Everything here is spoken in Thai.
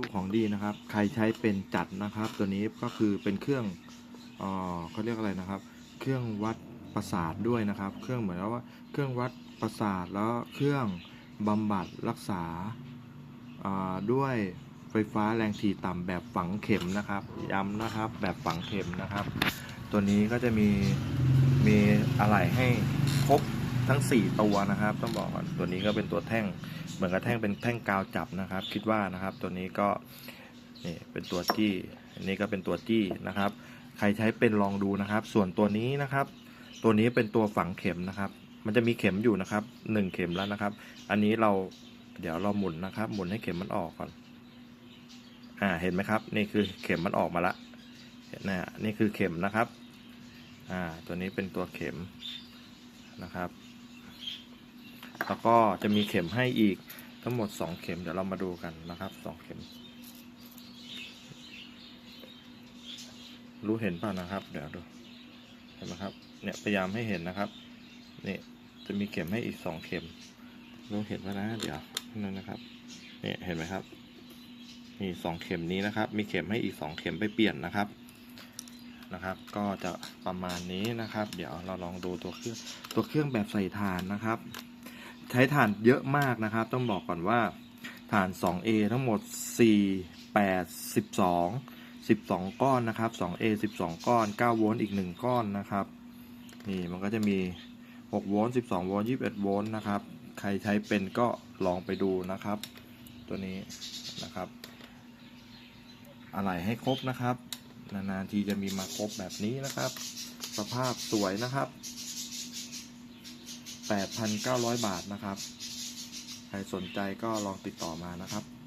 ูของดีนะครับ ใครใช้เป็นจัดนะครับ ตัวนี้ก็คือเป็นเครื่องเออเขาเรียกอะไรนะครับ เครื่องวัดประสาทด้วยนะครับ เครื่องเหมือนกับว่าเครื่องวัดประสาทแล้วเครื่องบำบัดรักษาอ่าด้วยไฟฟ้าแรงถี่ต่ำแบบฝังเข็มนะครับย้ำนะครับแบบฝังเข็มนะครับ ตัวนี้ก็จะมีมีอะไหล่ให้ครบทั้ง 4 ตัวนะครับ ต้องบอกก่อนตัวนี้ก็เป็นตัวแท่ง เหมือนกับแท่งเป็นแท่งกาวจับนะครับ คิดว่านะครับ ตัวนี้ก็นี่เป็นตัวจี้อันนี้ก็เป็นตัวจี้นะครับ ใครใช้เป็นลองดูนะครับ ส่วนตัวนี้นะครับ ตัวนี้เป็นตัวฝังเข็มนะครับ มันจะมีเข็มอยู่นะครับหนึ่งเข็มแล้วนะครับ อันนี้เราเดี๋ยวเราหมุนนะครับ หมุนให้เข็มมันออกก่อนอ่าเห็นไหมครับ นี่คือเข็มมันออกมาละเห็นนะนี่คือเข็มนะครับอ่าตัวนี้เป็นตัวเข็มนะครับ แล้วก็จะมีเข็มให้อีกทั้งหมด 2 เข็มเดี๋ยวเรามาดูกันนะครับ 2 เข็ม รู้เห็นเปล่านะครับ เดี๋ยวดูเห็นไหมครับเนี่ยพยายามให้เห็นนะครับนี่จะมีเข็มให้อีก 2 เข็ม รู้เห็นป่ะนะเดี๋ยวนั่นนะครับเนี่ยเห็นไหมครับนี่สองเข็มนี้นะครับ มีเข็มให้อีก 2 เข็มไปเปลี่ยนนะครับนะครับ ก็จะประมาณนี้นะครับ เดี๋ยวเราลองดูตัวเครื่องตัวเครื่องแบบใส่ถ่านนะครับ ใช้ถ่านเยอะมากนะครับ ต้องบอกก่อนว่าถ่าน 2A ทั้งหมด 4 8 12 12 ก้อนนะครับ 2A 12 ก้อน 9 โวลต์อีก 1 ก้อนนะครับ นี่มันก็จะมี 6 โวลต์ 12 โวลต์ 21 โวลต์นะครับ ใครใช้เป็นก็ลองไปดูนะครับ ตัวนี้นะครับ อะไรให้ครบนะครับ นานๆทีจะมีมาครบแบบนี้นะครับ สภาพสวยนะครับ 8,900 บาทนะครับ ใครสนใจก็ลองติดต่อมานะครับ